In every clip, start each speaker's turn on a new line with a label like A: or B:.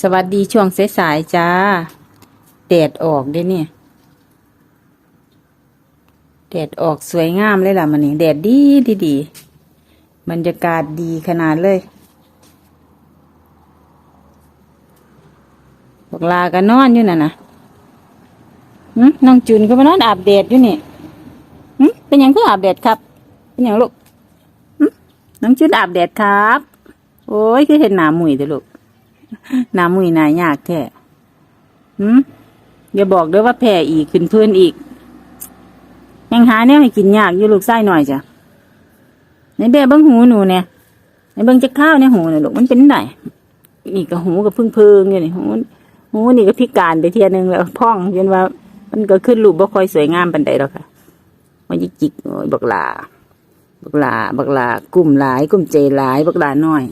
A: สวัสดีช่วงสายๆจ้า แดดออกเด้เนี่ย แดดออกสวยงามเลยล่ะมันนี่แดดดีดีดีบรรยากาศดีขนาดเลยบอกลากันนอนอยู่น่ะนะน้องจุนก็มานอนอาบแดดอยู่นี่เป็นยังคืออาบแดดครับ เป็นยังลูกน้องจุนอาบแดดครับ โอ้ยคือเห็นหนาหมุยเด้อลูก นาหมุยหนายากแท้หืมอย่าบอกเด้อว่าแพ้อีกขึ้นพื้นอีก ยังหาเนี่ยให้กินยากอยู่ลูกไส้หน่อยจ้ะในเบ้เบิ้งหูหนูเนี่ยในเบิ้งจะข้าวในหูเนี่ยลูกมันเป็นไหนนี่ก็หูก็พึ่งพึ่งๆอยู่นี่หูหูนี่ก็พิการไปเทียนึงแล้วพ่องจนว่า มันก็ขึ้นรูปบ่ค่อยสวยงามปันใดหรอกค่ะมันจิกจิกบักลาบักลาบักลากลุ่มหลายกลุ่มเจหลายบักลาน้อย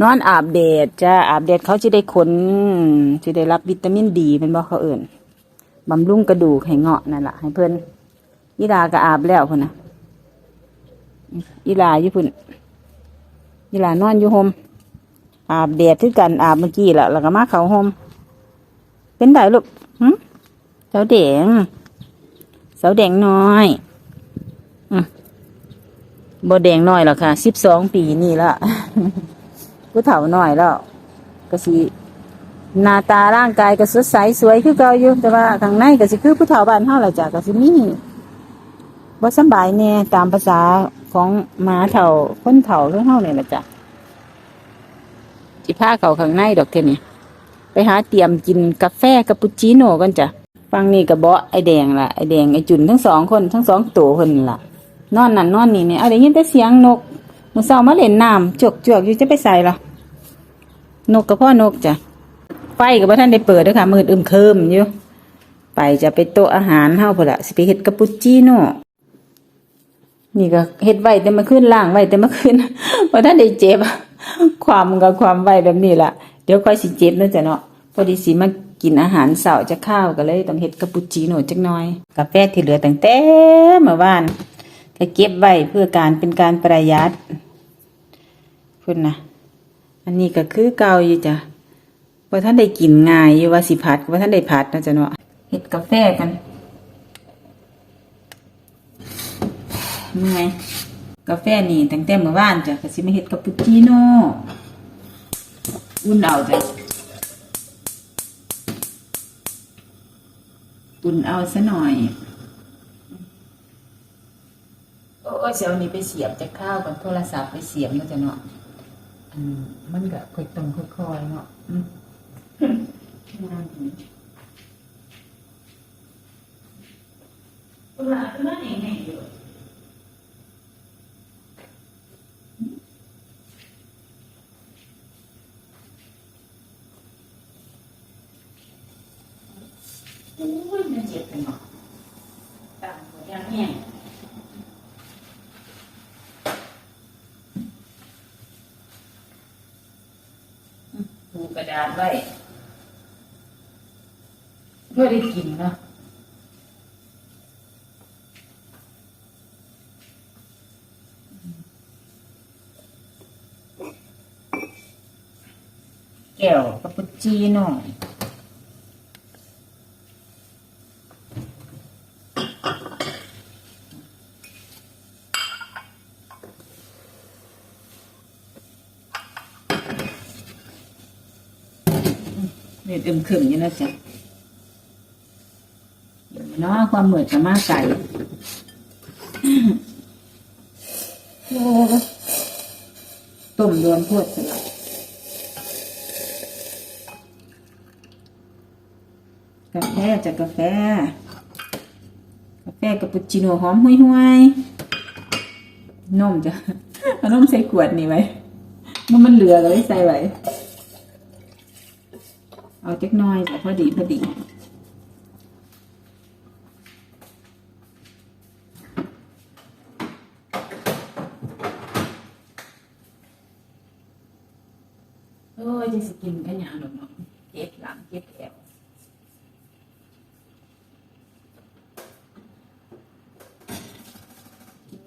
A: นอนอาบแดดจ้าอาบแดดเขาจะได้ขนจะได้รับวิตามินดีเป็นบ่เขาเอื่นบำรุงกระดูกให้เงาะนั่นแหละให้เพิ่อนอีลาก็อาบแล้วพุ่นนะอีลาอยู่พุ่นอีลานอนอยู่โฮมอาบแดดคือกันอาบเมื่อกี้แหละแล้วก็มาเขาโฮมเป็นไดลูกหึเสาแดงเสาแดงน้อยอืมบ่แดงน้อยหรอกค่ะสิบสองปีนี่ละ กูเฒ่าหน่อยแล้วก็สิหน้าตาร่างกายก็สดใสสวยคือเก่าอยู่แต่ว่าข้างในก็สิคือผู้เฒ่าบ้านเฮาแหละจ้ะก็สิมีบ่สบายแน่ตามภาษาของหมาเฒ่าคนเฒ่าคือเฮานี่แหละจ้ะสิพาเขาข้างในดอกเท่นี้ไปหาเตรียมกินกาแฟคาปูชิโน่กันจ้ะฟังนี่ก็เบาะไอแดงล่ะไอแดงไอจุนทั้งสองคนทั้งสองตัวเพิ่นล่ะ นอนนั่นนอนนี่เนี่ยอาได้ยินแต่เสียงนก มื้อเช้ามาเล่นน้ำจวกจวกอยู่จะไปใส่ล่ะนกกับพ่อนกจ้ะไฟกับพ่ท่านได้เปิดด้วยค่ะ มืดอึมครึมอยู่ไปจะไปโต๊ะอาหารเฮาพุ่นละสิไปเฮ็ดกาปูชิโน่นี่ก็เฮ็ดไว้แต่มาขึ้นล่างไว้แต่มาขึ้นพ่ท่านได้เจ็บ ความกับความไว้แบบนี้ล่ะ เดี๋ยวค่อยสิเจ็บเนาะจ้ะเนาะพอดีสิมากินอาหารเสาร์จะข้าวก็เลยต้องเฮ็ดกาปูชิโน่จักหน่อย กาแฟที่เหลือตั้งแต่เมื่อวาน ก็เก็บไว้เพื่อการเป็นการประหยัดพุ่นนะอันนี้ก็คือเก่าอยู่จ้ะว่าท่านได้กินง่ายอยู่ว่าสิผัดว่าท่านได้ผัดนะจ๊ะเนาะเฮ็ดกาแฟกันนี่ไงกาแฟนี่ตั้งแต่เมื่อวานจ้ะก็สิมาเฮ็ดคาปูชิโน่อุ่นเอาจ้ะอุ่นเอาซะหน่อย โอ้ย เสียวนี้ไปเสียบจะข้าวกับโทรศัพท์ไปเสียบเนาะจ้ะเนาะมันก็ค่อยตรงค่อยๆเนาะอืมงานนี้เวลาก็นั่นเองไงอยู่โอ้ยมันเจ็บไปหมดต่างหัวยังแห้ง ปูกระดาษไว้เพื่อได้กินเนาะแก้วคาปูชิโน่ เด็ดอึมขึมอยู่นะจ๊ะเนาะความเหมือนจะมากไก่โอ้ต้มรวมพวดสลัดกาแฟจากกาแฟ กาแฟกาปูชิโน่หอมห่วยๆนมจ้ะเอานมใส่ขวดนี่ไว้มันมันเหลือก็เลยใส่ไว้ เอาเล็กน้อยแต่พอดีพอดีโอ้ยจะสกินกันอย่างหนอกเจ็บหลังเจ็บแอว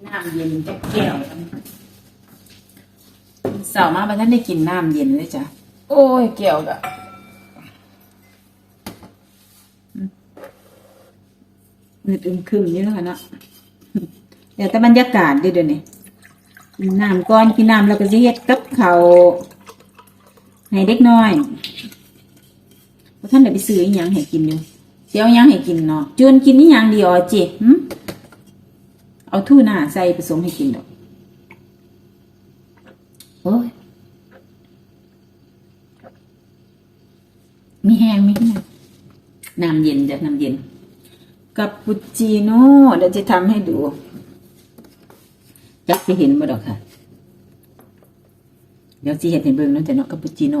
A: น้ำเย็นแก้วเสาร์มาบันท่านได้กินน้ำเย็นเลยจ้ะ โอ้ยเกี่ยวกะ มืดอึมครึมนี่นะคะเนาะเดี๋ยวแต่บรรยากาศดิเดี๋ยวนี้กินน้ำก้อนกินน้ำแล้วก็สิเฮ็ดกับเขาให้เด็กน้อยเพราะท่านได้ไปซื้ออีหยังให้กินอยู่เสียวยังให้กินเนาะจนกินนี่ยังดีอ๋อจิหึเอาทู่หน่าใส่ผสมให้กินดอกโอ้ยมีแห้งไหมเนี่ยน้ำเย็นจากน้ำเย็น กับปูจิโน่เดี๋ยวจะทำให้ดูจักจะเห็นบ่ดอกค่ะ เดี๋ยวสิเห็นเห็นเบิ่งนั่นจะเนาะกับปูจิโน่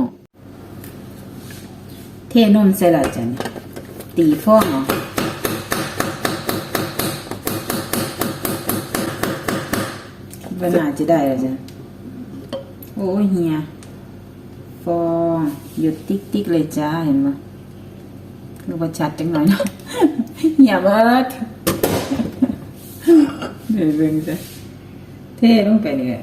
A: เทนมใส่ละจ้ะเนี่ยตีฟองเอาคิดว่าน่าจะได้แล้วจ้ะโอ้เฮีย ฟองหยุดติ๊กติ๊กเลยจ้าเห็นไหมคือว่าชัดจังหน่อยเนาะ เฮียเบิดเดี๋ยวเบิ่งจ้ะเท่ลงไปเนี่ย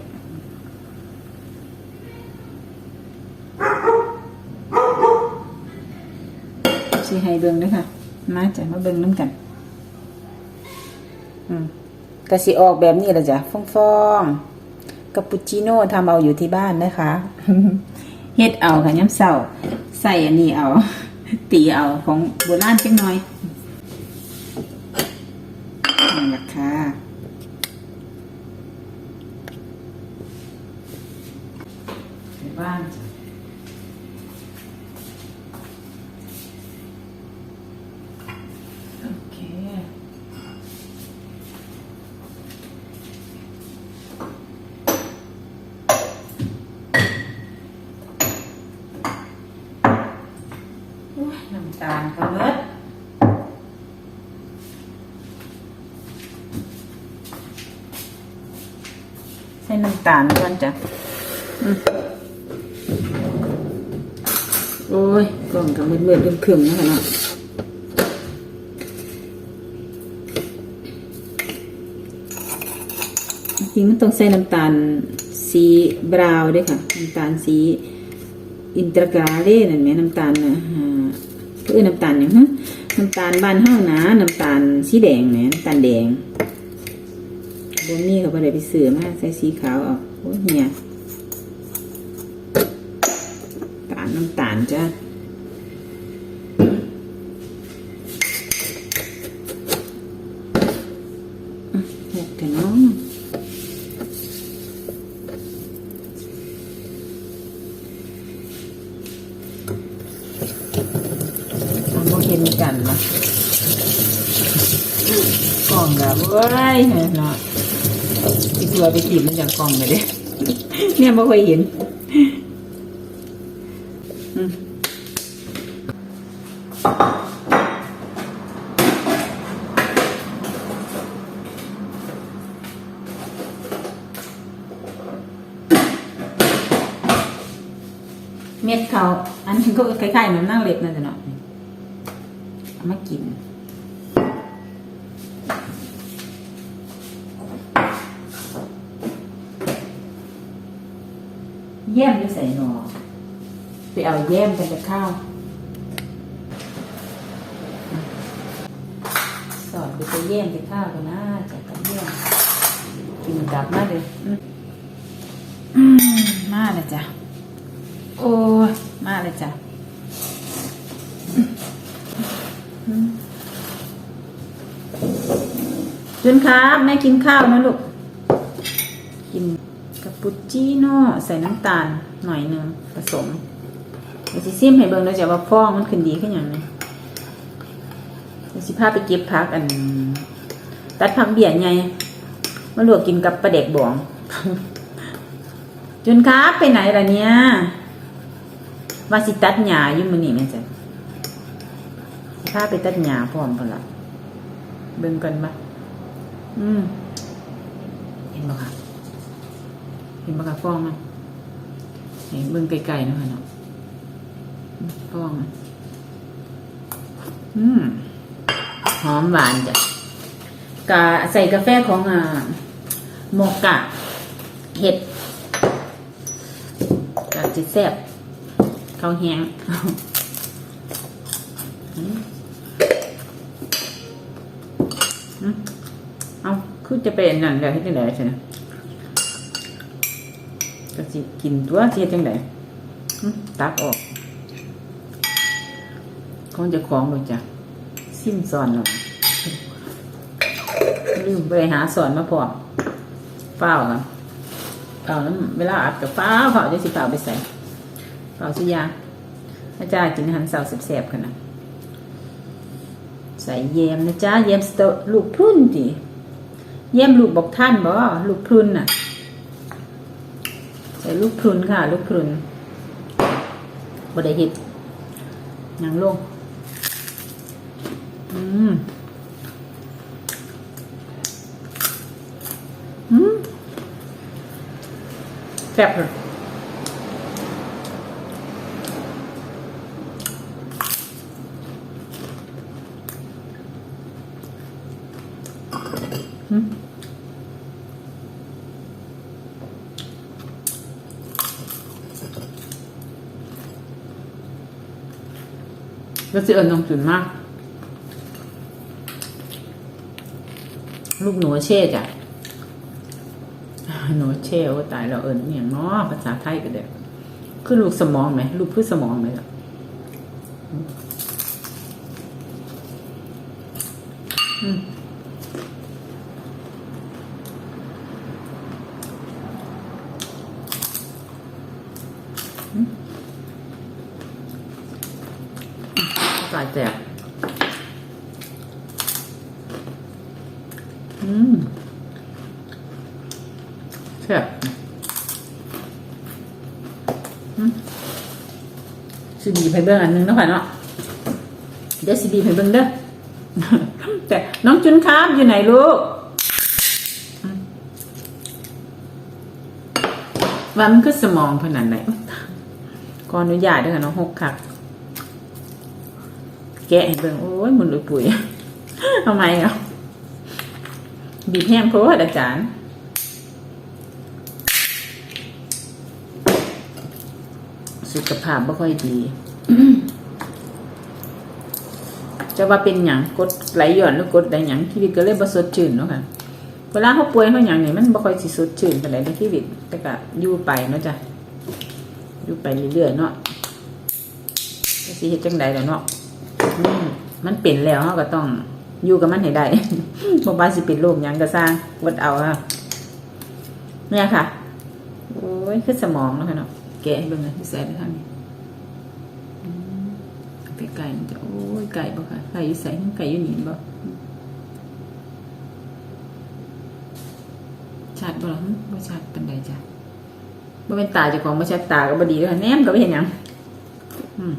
A: สิให้เบิ่งด้วยค่ะ มาจ้ะมาเบิ่งน้ำกัน อืมก็สิออกแบบนี้ละจ้ะฟองฟองๆคาปูชิโน่ทำเอาอยู่ที่บ้านนะคะเฮ็ดเอาค่ะย้ำเสาใส่อันนี้เอา ตีเอาของโบราณจังหน่อย นี่นแหละค่ะไปบ้านจ้ะโอเคโอ้ยน้ำตาลก็เบิด น้ำตาลก่อนจ้ะโอ้ยกล่องกับมืดๆเริ่มครึมๆนะคะเนาะจริงมันต้องใส่น้ำตาลสีบราวด้วยค่ะ น้ำตาลสีอินตรกาเล่นั่นแหมน้ำตาลนะคือน้ำตาลอย่างฮะน้ำตาลบ้านเฮานะน้ำตาลสีแดงแหมน้ำตาลแดง บนนี้เขาไปได้ไปซื้อมาใส่สีขาวเอะโอ้เหียตาลน้ำตาลจ้ะหกแต่น้องมันบ่เห็นกันนะกล่องแบบเว้ยเนาะ ตัวไปถีบมันจากกล่องเลยเด้เนี่ยบ่เคยเห็นเม็ดเขาอันนี้ก็คล้ายๆเหมือนนั่งเล็บนั่นแหละเนาะมากิน แย้มจะใส่หนอไปเอาแย้มกันกับข้าวสอดไปไปแย้มกับข้าวกันนะจากกับแย้มกินกลับมาเลยอืมมมาเลยจ้ะโอ้มาเลยจ้ะจุนครับแม่กินข้าวนะลูกกิน ปูชิโน่ใส่น้ำตาลหน่อยหนึ่งผสมเดี๋ยวสิซิมให้เบิ่งแล้วจะว่าฟองมันขึ้นดีขึ้นอย่างไรเดี๋ยวสิพาไปเก็บผักอัน ตัดผักเบี้ยไงมาลวกกินกับปลาเด็กบอง จุนครับไปไหนล่ะเนี่ยว่าสิตัดหญ้าอยู่มื้อนี้แม่จ้ะสิพาไปตัดหญ้าพร้อมกันละเบิ่งกันมาอืมเห็นปะคะ เห็นปะคะฟองมันเห็นเบิ่งไกลๆนะคะเนาะฟองอืมหอมหวานจ้ะกาใส่กาแฟของอ่าโมกะเห็ดกาจิแซ่บคข้าวแห้งเอาคือจะเป็นนั่นแล้วที่จังไดใช่ไหม ก็สิกินตัวเฮ็ดจังไดอืมตักออกคงจะคล้องเลยจ้ะซิมสอนหน่อยลืมไปหาสอนมาพรอเฝ้าครับเฝ้านั้นเวลาอัดกับฟ้าเฝ้าจะสิเฝ้าไปใส่เป่าสุยาอาจารย์กินอาหารเสาแสบๆกันนะใส่เยมนะจ๊ะเยมสโตลูกพรุ่นดิเยมลูกบอกท่านบ่ลูกพรุนน่ะ แต่ลูกพรุนค่ะ ลูกพรุนบดไดเห็ดหนังลงอืมอืมแซ่บเลย ก็จะเอิญน้องจุนมาก ลูกหนูเช่จ้ะหนูเช่ว่าตายเราเอิญอหย่างเนาะภาษาไทยก็เด็กคือลูกสมองไหมลูกพืชสมองไหมล่ะอืมสายแจกอืมแซ่บอืมสิบีบให้เบิ่งอันหนึงนะค่ะเนาะเดี๋ยวสิบีบให้เบิ่งเด้อแต่น้องจุนครับอยู่ไหนลูกว่ามันคือสมองเท่านั้นแหละขออนุญาตด้วยค่ะน้องหกคัก แกะให้เบิ่งโอ้ยมันลุยปุ๋ยทำไมอะบีบแห้งโพดอาจารย์สุขภาพไม่ค่อยดี จะว่าเป็นอย่างกดไหลหย่อนหรือกดอะไรอย่างชีวิตก็เลยบ่สดชื่นเนาะค่ะเวลาเขาป่วยเขาอย่างนี้มันบ่ค่อยสิสดชื่นปานใดในชีวิตแต่ก็อยู่ไปเนาะจ้ะอยู่ไปเรื่อยๆเนาะสิเฮ็ดจังใดล่ะเนาะ อืมมันเป็นแล้วเราก็ต้องอยู่กับมันให้ได้บ่ว่าสิเป็นโรคยังก็สร้างวดเอาค่ะเนี่ยค่ะโอ้ยคือสมองแล้วค่ะเนาะแกะให้เบิ่งเลยที่ใส่ไปทางนี้ไปไก่มันจะโอ้ยไก่บ่ค่ะไก่อยู่ใส่ไก่อยู่นี่บ่ชัดบ่ล่ะหึบ่ชัดปานใดจ้ะบ่เป็นตาเจ้าของบ่ชัดตาก็บ่ดีแล้วแนมก็บ่เห็นหยังอืม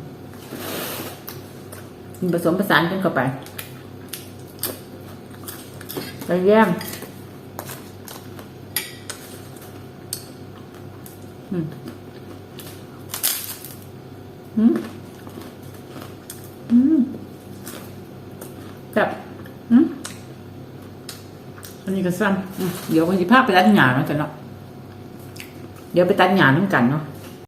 A: มันผสมผสานกันเข้าไปไปแย้มอืมอืมอืมแบบอืมอันนี้ก็ซ้ำเดี๋ยววันที่ภาพไปตัดหญ้าเนาะจ้ะเนาะเดี๋ยวไปตัดหญ้าน้ำกันเนาะ